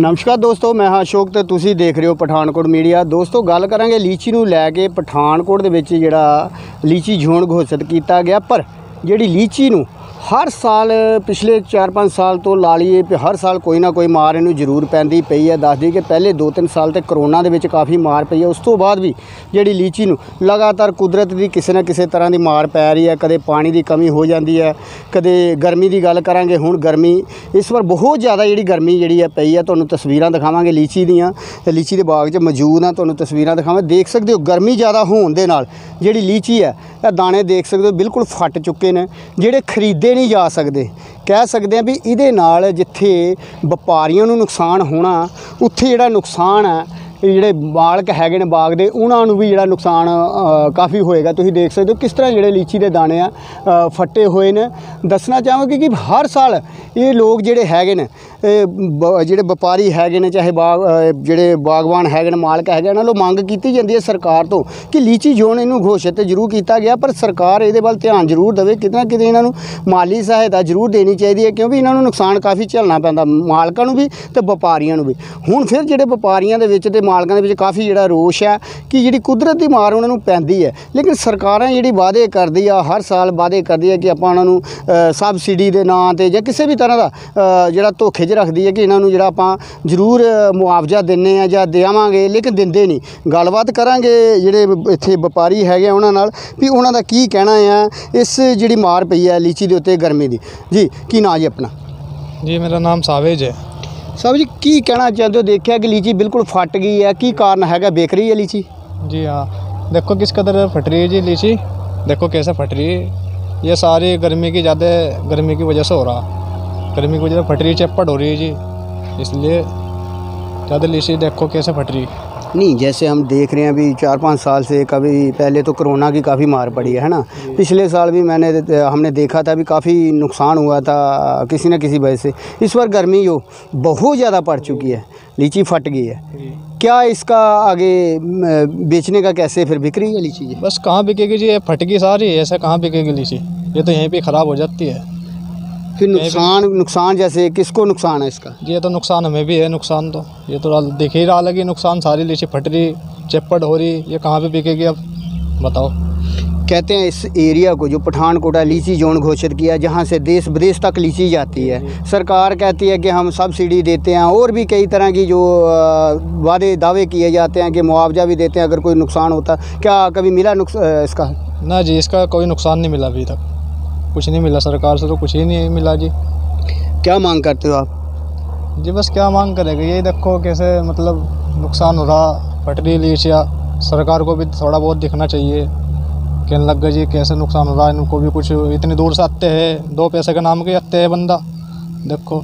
ਨਮਸਕਾਰ ਦੋਸਤੋ, ਮੈਂ ਹਾਂ ਅਸ਼ੋਕ ਤੇ ਤੁਸੀਂ ਦੇਖ ਰਹੇ ਹੋ ਪਠਾਨਕੋਟ ਮੀਡੀਆ। ਦੋਸਤੋ, ਗੱਲ ਕਰਾਂਗੇ ਲੀਚੀ ਨੂੰ ਲੈ ਕੇ ਪਠਾਨਕੋਟ ਦੇ ਵਿੱਚ ਜਿਹੜਾ ਲੀਚੀ ਜ਼ੋਨ ਘੋਸ਼ਿਤ ਕੀਤਾ ਗਿਆ। ਪਰ ਜਿਹੜੀ ਲੀਚੀ ਨੂੰ ਹਰ ਸਾਲ ਪਿਛਲੇ 4-5 ਸਾਲ ਤੋਂ ਲਾ ਲਈਏ ਵੀ ਹਰ ਸਾਲ ਕੋਈ ਨਾ ਕੋਈ ਮਾਰ ਇਹਨੂੰ ਜ਼ਰੂਰ ਪੈਂਦੀ ਪਈ ਹੈ। ਦੱਸਦੀ ਕਿ ਪਹਿਲੇ 2-3 ਸਾਲ ਤੇ ਕਰੋਨਾ ਦੇ ਵਿੱਚ ਕਾਫੀ ਮਾਰ ਪਈ ਹੈ। ਉਸ ਤੋਂ ਬਾਅਦ ਵੀ ਜਿਹੜੀ ਲੀਚੀ ਨੂੰ ਲਗਾਤਾਰ ਕੁਦਰਤ ਦੀ ਕਿਸੇ ਨਾ ਕਿਸੇ ਤਰ੍ਹਾਂ ਦੀ ਮਾਰ ਪੈ ਰਹੀ ਹੈ। ਕਦੇ ਪਾਣੀ ਦੀ ਕਮੀ ਹੋ ਜਾਂਦੀ ਹੈ, ਕਦੇ ਗਰਮੀ ਦੀ ਗੱਲ ਕਰਾਂਗੇ ਹੁਣ ਗਰਮੀ। ਇਸ ਵਾਰ ਬਹੁਤ ਜ਼ਿਆਦਾ ਜਿਹੜੀ ਗਰਮੀ ਜਿਹੜੀ ਹੈ ਪਈ ਹੈ। ਤੁਹਾਨੂੰ ਤਸਵੀਰਾਂ ਦਿਖਾਵਾਂਗੇ ਲੀਚੀ ਦੀਆਂ। ਤੇ ਲੀਚੀ ਦੇ ਬਾਗ 'ਚ ਮੌਜੂਦ ਆ ਤੁਹਾਨੂੰ ਤਸਵੀਰਾਂ ਦਿਖਾਵਾਂ। ਦੇਖ ਸਕਦੇ ਹੋ ਗਰਮੀ ਜ਼ਿਆਦਾ ਹੋਣ ਦੇ ਨਾਲ ਜਿਹੜੀ ਲੀਚੀ ਹੈ, ਇਹ ਦਾਣੇ ਦੇਖ ਸਕਦੇ ਹੋ ਬਿਲਕੁਲ ਫਟ ਚੁੱਕੇ ਨੇ। ਜਿਹੜੇ ਖਰੀਦੇ ਨਹੀਂ ਜਾ ਸਕਦੇ। ਕਹਿ ਸਕਦੇ ਆ ਵੀ ਇਹਦੇ ਨਾਲ ਜਿੱਥੇ ਵਪਾਰੀਆਂ ਨੂੰ ਨੁਕਸਾਨ ਹੋਣਾ, ਉੱਥੇ ਜਿਹੜਾ ਨੁਕਸਾਨ ਹੈ ਜਿਹੜੇ ਮਾਲਕ ਹੈਗੇ ਨੇ ਬਾਗ ਦੇ, ਉਹਨਾਂ ਨੂੰ ਵੀ ਜਿਹੜਾ ਨੁਕਸਾਨ ਕਾਫੀ ਹੋਏਗਾ। ਤੁਸੀਂ ਦੇਖ ਸਕਦੇ ਹੋ ਕਿਸ ਤਰ੍ਹਾਂ ਜਿਹੜੇ ਲੀਚੀ ਦੇ ਦਾਣੇ ਆ ਫੱਟੇ ਹੋਏ ਨੇ। ਦੱਸਣਾ ਚਾਹਾਂਗੇ ਕਿ ਹਰ ਸਾਲ ਇਹ ਲੋਕ ਜਿਹੜੇ ਹੈਗੇ ਨੇ ਜਿਹੜੇ ਵਪਾਰੀ ਹੈਗੇ ਨੇ, ਚਾਹੇ ਬਾਗ ਜਿਹੜੇ ਬਾਗਬਾਨ ਹੈਗੇ ਨੇ, ਮਾਲਕ ਹੈਗੇ ਉਹਨਾਂ ਨੂੰ ਮੰਗ ਕੀਤੀ ਜਾਂਦੀ ਹੈ ਸਰਕਾਰ ਤੋਂ ਕਿ ਲੀਚੀ ਜ਼ੋਨ ਇਹਨੂੰ ਘੋਸ਼ਿਤ ਜ਼ਰੂਰ ਕੀਤਾ ਗਿਆ, ਪਰ ਸਰਕਾਰ ਇਹਦੇ ਵੱਲ ਧਿਆਨ ਜ਼ਰੂਰ ਦੇਵੇ। ਕਿਤੇ ਨਾ ਕਿਤੇ ਇਹਨਾਂ ਨੂੰ ਮਾਲੀ ਸਹਾਇਤਾ ਜ਼ਰੂਰ ਦੇਣੀ ਚਾਹੀਦੀ ਹੈ, ਕਿਉਂਕਿ ਇਹਨਾਂ ਨੂੰ ਨੁਕਸਾਨ ਕਾਫੀ ਝੱਲਣਾ ਪੈਂਦਾ, ਮਾਲਕਾਂ ਨੂੰ ਵੀ ਤੇ ਵਪਾਰੀਆਂ ਨੂੰ ਵੀ। ਹੁਣ ਫਿਰ ਜਿਹੜੇ ਵਪਾਰੀਆਂ ਦੇ ਵਿੱਚ ਤੇ ਮਾਲਕਾਂ ਦੇ ਵਿੱਚ ਕਾਫੀ ਜਿਹੜਾ ਰੋਸ਼ ਹੈ ਕਿ ਜਿਹੜੀ ਕੁਦਰਤ ਦੀ ਮਾਰ ਉਹਨਾਂ ਨੂੰ ਪੈਂਦੀ ਹੈ। ਲੇਕਿਨ ਸਰਕਾਰਾਂ ਜਿਹੜੀ ਵਾਅਦੇ ਕਰਦੀ ਆ, ਹਰ ਸਾਲ ਵਾਅਦੇ ਕਰਦੀ ਹੈ ਕਿ ਆਪਾਂ ਉਹਨਾਂ ਨੂੰ ਸਬਸਿਡੀ ਦੇ ਨਾਂ ਤੇ ਜਾਂ ਕਿਸੇ ਵੀ ਤਰ੍ਹਾਂ ਦਾ ਜਿਹੜਾ ਧੋਖੇ 'ਚ ਰੱਖਦੀ ਹੈ ਕਿ ਇਹਨਾਂ ਨੂੰ ਜਿਹੜਾ ਆਪਾਂ ਜ਼ਰੂਰ ਅ, ਮੁਆਵਜ਼ਾ ਦਿੰਨੇ ਆ ਜਾਂ ਦੇਵਾਂਗੇ ਲੇਕਿਨ ਦਿੰਦੇ ਨਹੀਂ ਗੱਲਬਾਤ ਕਰਾਂਗੇ ਜਿਹੜੇ ਵ- ਇੱਥੇ ਵਪਾਰੀ ਹੈਗੇ ਆ ਉਹਨਾਂ ਨਾਲ ਵੀ ਉਹਨਾਂ ਦਾ ਕੀ ਕਹਿਣਾ ਆ ਇਸ ਜਿਹੜੀ ਮਾਰ ਪਈ ਹੈ ਲੀਚੀ ਦੇ ਉੱਤੇ ਗਰਮੀ ਦੀ ਜੀ ਕੀ ਨਾਂ ਜੀ ਆਪਣਾ जी मेरा नाम सावेज है ਸਾਹਿਬ ਜੀ ਕੀ ਕਹਿਣਾ ਚਾਹੁੰਦੇ ਹੋ ਦੇਖਿਆ ਕਿ ਲੀਚੀ ਬਿਲਕੁਲ ਫਟ ਗਈ ਹੈ ਕੀ ਕਾਰਨ ਹੈਗਾ ਬੇਕ ਰਹੀ ਹੈ ਲੀਚੀ जी हाँ देखो किस कदर फट रही है जी लीची देखो कैसे फट रही है ये सारी गर्मी की ज़्यादा गर्मी की वजह से हो रहा गर्मी की वजह से फट रही है चप्पट हो रही है जी। इसलिए ज़्यादा लीची देखो कैसे फट रही है नहीं जैसे हम देख रहे हैं अभी चार पाँच साल से कभी पहले तो कोरोना की काफ़ी मार पड़ी है है ना? पिछले साल भी मैंने हमने देखा था भी काफ़ी नुकसान हुआ था किसी न किसी वजह से। इस बार गर्मी जो बहुत ज़्यादा पड़ चुकी है लीची फट गई है। क्या इसका आगे बेचने का कैसे फिर बिक रही है लीची बस कहाँ बिकेगी जी? ये फट गई सारी ऐसे कहाँ बिकेगी लीची? ये तो यहीं पे ख़राब हो जाती है। फिर नुकसान नुकसान जैसे किसको नुकसान है इसका? ये तो नुकसान हमें भी है नुकसान तो। ये तो दिख ही रहा लगी नुकसान सारी लीची फट रही चप्पट हो रही ये कहाँ पे बिकेगी अब? बताओ। कहते हैं इस एरिया को जो पठानकोटा लीची जोन घोषित किया जहाँ से देश विदेश तक लीची जाती है। सरकार कहती है कि हम सब्सिडी देते हैं और भी कई तरह की जो वादे दावे किए जाते हैं कि मुआवजा भी देते हैं अगर कोई नुकसान होता क्या कभी मिला नुकस अ, इसका? ना जी इसका कोई नुकसान नहीं मिला अभी तक। कुछ नहीं मिला सरकार से तो कुछ ही नहीं मिला जी। क्या मांग करते हो आप? जी बस क्या मांग करेंगे यही देखो कैसे मतलब नुकसान हो रहा पटरी लीच या सरकार को भी थोड़ा बहुत दिखना चाहिए। कहने लग गए जी कैसे नुकसान हो रहा है इनको भी कुछ इतनी दूर से आते हैं दो पैसे के नाम के आते हैं बंदा। देखो।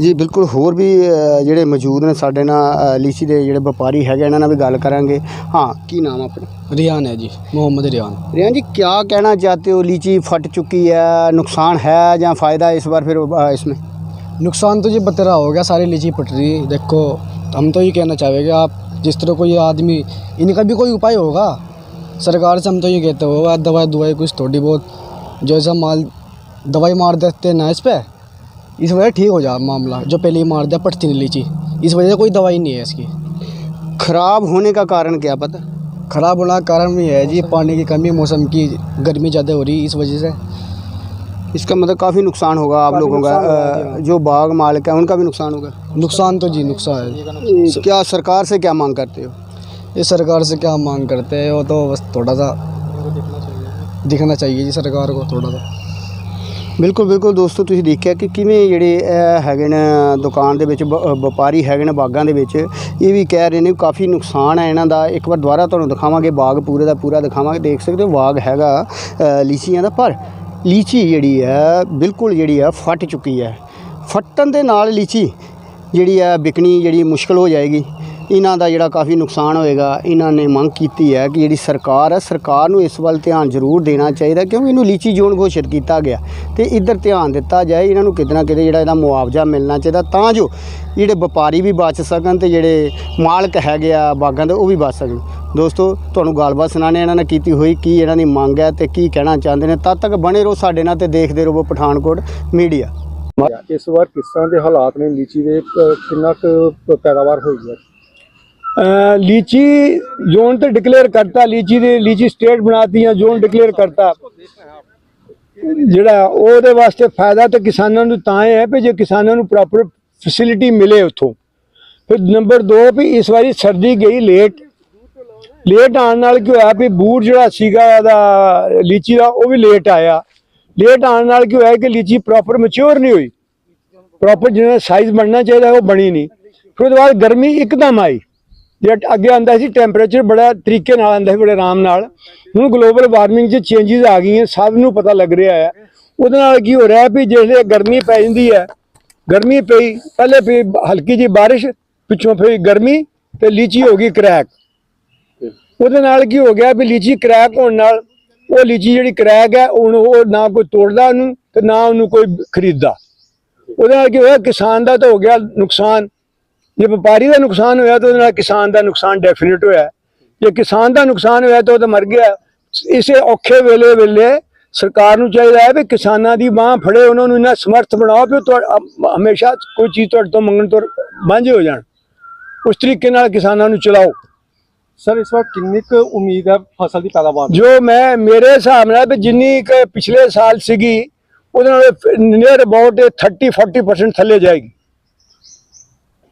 ਜੀ ਬਿਲਕੁਲ ਹੋਰ ਵੀ ਅ, ਜਿਹੜੇ ਮੌਜੂਦ ਨੇ ਸਾਡੇ ਨਾਲ ਅ, ਲੀਚੀ ਦੇ ਜਿਹੜੇ ਵਪਾਰੀ ਹੈਗੇ ਇਹਨਾਂ ਨਾਲ ਵੀ ਗੱਲ ਕਰਾਂਗੇ ਹਾਂ ਕੀ ਨਾਮ ਆਪਣਾ रियान है जी मोहम्मद रियान रियान जी क्या कहना चाहते हो लीची फट चुकी है नुकसान है या फ़ायदा है इस बार फिर अ, इसमें नुकसान तो जी बतेरा हो गया सारी लीची पट रही देखो हम तो ये कहना चाहेंगे आप जिस तरह कोई आदमी इनका भी कोई उपाय होगा सरकार से हम तो ये कहते हो "यार, दवाई दुवाई कुछ थोड़ी बहुत जो ऐसा माल दवाई मार देते हैं ना इस पर इस वजह ठीक हो जा मामला जो पहले ही मार दिया पटती नहीं लीची इस वजह से कोई दवाई नहीं है इसकी। खराब होने का कारण क्या पता? ख़राब होना का कारण ये है जी पानी की कमी मौसम की गर्मी ज़्यादा हो रही इस वजह से। इसका मतलब काफ़ी नुकसान होगा आप लोगों का जो। बाग मालिक है उनका भी नुकसान होगा? नुकसान तो जी नुकसान है। क्या सरकार से क्या मांग करते हो? ये सरकार से क्या मांग करते हैं वो तो बस थोड़ा सा दिखना चाहिए जी सरकार को थोड़ा सा। ਬਿਲਕੁਲ ਬਿਲਕੁਲ ਦੋਸਤੋ, ਤੁਸੀਂ ਦੇਖਿਆ ਕਿ ਕਿਵੇਂ ਜਿਹੜੇ ਇਹ ਹੈਗੇ ਨੇ ਦੁਕਾਨ ਦੇ ਵਿੱਚ, ਵ- ਵਪਾਰੀ ਹੈਗੇ ਨੇ ਬਾਗਾਂ ਦੇ ਵਿੱਚ, ਇਹ ਵੀ ਕਹਿ ਰਹੇ ਨੇ ਕਾਫੀ ਨੁਕਸਾਨ ਹੈ ਇਹਨਾਂ ਦਾ। ਇੱਕ ਵਾਰ ਦੁਬਾਰਾ ਤੁਹਾਨੂੰ ਦਿਖਾਵਾਂਗੇ, ਬਾਗ ਪੂਰੇ ਦਾ ਪੂਰਾ ਦਿਖਾਵਾਂਗੇ। ਦੇਖ ਸਕਦੇ ਹੋ ਬਾਗ ਹੈਗਾ ਲੀਚੀਆਂ ਦਾ, ਪਰ ਲੀਚੀ ਜਿਹੜੀ ਹੈ, ਬਿਲਕੁਲ ਜਿਹੜੀ ਹੈ, ਫਟ ਚੁੱਕੀ ਹੈ। ਫਟਣ ਦੇ ਨਾਲ ਲੀਚੀ ਜਿਹੜੀ ਹੈ, ਵਿਕਣੀ ਜਿਹੜੀ ਮੁਸ਼ਕਲ ਹੋ ਜਾਏਗੀ। ਇਹਨਾਂ ਦਾ ਜਿਹੜਾ ਕਾਫੀ ਨੁਕਸਾਨ ਹੋਏਗਾ, ਇਹਨਾਂ ਨੇ ਮੰਗ ਕੀਤੀ ਹੈ ਕਿ ਜਿਹੜੀ ਸਰਕਾਰ ਹੈ, ਸਰਕਾਰ ਨੂੰ ਇਸ ਵੱਲ ਧਿਆਨ ਜ਼ਰੂਰ ਦੇਣਾ ਚਾਹੀਦਾ ਕਿਉਂਕਿ ਇਹਨੂੰ ਲੀਚੀ ਜ਼ੋਨ ਘੋਸ਼ਿਤ ਕੀਤਾ ਗਿਆ। ਤੇ ਇੱਧਰ ਧਿਆਨ ਦਿੱਤਾ ਜਾਏ, ਇਹਨਾਂ ਨੂੰ ਕਿਤੇ ਨਾ ਕਿਤੇ ਜਿਹੜਾ ਇਹਦਾ ਮੁਆਵਜ਼ਾ ਮਿਲਣਾ ਚਾਹੀਦਾ, ਤਾਂ ਜੋ ਜਿਹੜੇ ਵਪਾਰੀ ਵੀ ਬਚ ਸਕਣ ਤੇ ਜਿਹੜੇ ਮਾਲਕ ਹੈਗੇ ਆ ਬਾਗਾਂ ਦੇ, ਉਹ ਵੀ ਬਚ ਸਕਣ। ਦੋਸਤੋ, ਤੁਹਾਨੂੰ ਗੱਲਬਾਤ ਸੁਣਾਣੇ ਇਹਨਾਂ ਨੇ ਕੀਤੀ ਹੋਈ ਕੀ ਇਹਨਾਂ ਦੀ ਮੰਗ ਹੈ ਤੇ ਕੀ ਕਹਿਣਾ ਚਾਹੁੰਦੇ ਨੇ, ਤਦ ਤੱਕ ਬਣੇ ਰਹੋ ਸਾਡੇ ਨਾਲ ਤੇ ਦੇਖਦੇ ਰਹੋ ਪਠਾਨਕੋਟ ਮੀਡੀਆ। ਇਸ ਵਾਰ ਕਿਸ ਤਰ੍ਹਾਂ ਦੇ ਹਾਲਾਤ ਨੇ ਲੀਚੀ ਦੇ ਕਿੰਨਾ ਕੁ ਪੈਦਾਵਾਰ ਹੋਈ ਹੈ? ਲੀਚੀ ਜ਼ੋਨ ਤੇ ਡਿਕਲੇਅਰ ਕਰਤਾ, ਲੀਚੀ ਦੇ ਲੀਚੀ ਸਟੇਟ ਬਣਾਤੀ ਹੈ ਜ਼ੋਨ ਡਿਕਲੇਅਰ ਕਰਤਾ। ਜਿਹੜਾ ਉਹਦੇ ਵਾਸਤੇ ਫਾਇਦਾ ਤਾਂ ਕਿਸਾਨਾਂ ਨੂੰ ਤਾਂ ਹੈ ਵੀ ਜੇ ਕਿਸਾਨਾਂ ਨੂੰ ਪ੍ਰੋਪਰ ਫੈਸਿਲਿਟੀ ਮਿਲੇ ਉੱਥੋਂ। ਫਿਰ ਨੰਬਰ 2 ਵੀ ਇਸ ਵਾਰੀ ਸਰਦੀ ਗਈ ਲੇਟ ਲੇਟ ਆਉਣ ਨਾਲ ਕੀ ਹੋਇਆ ਵੀ ਬੂਰ ਜਿਹੜਾ ਸੀਗਾ ਇਹਦਾ ਲੀਚੀ ਦਾ, ਉਹ ਵੀ ਲੇਟ ਆਇਆ। ਲੇਟ ਆਉਣ ਨਾਲ ਕੀ ਹੋਇਆ ਕਿ ਲੀਚੀ ਪ੍ਰੋਪਰ ਮੈਚੁਰ ਨਹੀਂ ਹੋਈ। ਪ੍ਰੋਪਰ ਜਿਹੜਾ ਸਾਈਜ਼ ਬਣਨਾ ਚਾਹੀਦਾ, ਉਹ ਬਣੀ ਨਹੀਂ। ਫਿਰ ਉਹਦੇ ਬਾਅਦ ਗਰਮੀ ਇੱਕਦਮ ਆਈ। ਜੇ ਅੱਗੇ ਆਂਦਾ ਸੀ ਟੈਂਪਰੇਚਰ ਬੜਾ ਤਰੀਕੇ ਨਾਲ ਆਂਦਾ ਸੀ, ਬੜੇ ਆਰਾਮ ਨਾਲ। ਹੁਣ ਗਲੋਬਲ ਵਾਰਮਿੰਗ 'ਚ ਚੇਂਜਸ ਆ ਗਈਆਂ, ਸਭ ਨੂੰ ਪਤਾ ਲੱਗ ਰਿਹਾ ਹੈ। ਉਹਦੇ ਨਾਲ ਕੀ ਹੋ ਰਿਹਾ ਵੀ ਜਿਹੜੇ ਗਰਮੀ ਪੈ ਜਾਂਦੀ ਹੈ, ਗਰਮੀ ਪਈ, ਪਹਿਲੇ ਪਈ ਹਲਕੀ ਜੀ ਬਾਰਿਸ਼, ਪਿੱਛੋਂ ਫਿਰ ਗਰਮੀ ਤੇ ਲੀਚੀ ਹੋ ਗਈ ਕ੍ਰੈਕ ਉਹਦੇ ਨਾਲ ਕੀ ਹੋ ਗਿਆ ਵੀ ਲੀਚੀ ਕ੍ਰੈਕ ਹੋਣ ਨਾਲ, ਉਹ ਲੀਚੀ ਜਿਹੜੀ ਕ੍ਰੈਕ ਹੈ, ਹੁਣ ਉਹ ਨਾ ਕੋਈ ਤੋੜਦਾ ਉਹਨੂੰ ਤੇ ਨਾ ਉਹਨੂੰ ਕੋਈ ਖਰੀਦਦਾ। ਉਹਦੇ ਨਾਲ ਕੀ ਹੋਇਆ, ਕਿਸਾਨ ਦਾ ਤਾਂ ਹੋ ਗਿਆ ਨੁਕਸਾਨ। ਜੇ ਵਪਾਰੀ ਦਾ ਨੁਕਸਾਨ ਹੋਇਆ ਤਾਂ ਉਹਦੇ ਨਾਲ ਕਿਸਾਨ ਦਾ ਨੁਕਸਾਨ ਡੈਫੀਨਿਟ ਹੋਇਆ। ਜੇ ਕਿਸਾਨ ਦਾ ਨੁਕਸਾਨ ਹੋਇਆ ਤਾਂ ਉਹ ਤਾਂ ਮਰ ਗਿਆ। ਇਸੇ ਔਖੇ ਵੇਲੇ ਵੇਲੇ ਸਰਕਾਰ ਨੂੰ ਚਾਹੀਦਾ ਹੈ ਵੀ ਕਿਸਾਨਾਂ ਦੀ ਬਾਹ ਫੜੇ ਉਹਨਾਂ ਨੂੰ ਇੰਨਾ ਸਮਰਥ ਬਣਾਓ ਵੀ ਉਹ ਹਮੇਸ਼ਾ ਕੋਈ ਚੀਜ਼ ਤੁਹਾਡੇ ਤੋਂ ਮੰਗਣ ਤੋਂ ਵਾਂਝੇ ਹੋ ਜਾਣ। ਉਸ ਤਰੀਕੇ ਨਾਲ ਕਿਸਾਨਾਂ ਨੂੰ ਚਲਾਓ। ਸਰ ਇਸ ਵਾਰ ਕਿੰਨੀ ਕੁ ਉਮੀਦ ਹੈ ਫਸਲ ਦੀ ਪੈਦਾਵਾਰ? ਜੋ ਮੈਂ ਮੇਰੇ ਹਿਸਾਬ ਨਾਲ ਜਿੰਨੀ ਕੁ ਪਿਛਲੇ ਸਾਲ ਸੀਗੀ ਉਹਦੇ ਨਾਲ ਨੀਅਰ ਅਬਾਊਟ 30 40% ਥੱਲੇ ਜਾਏਗੀ।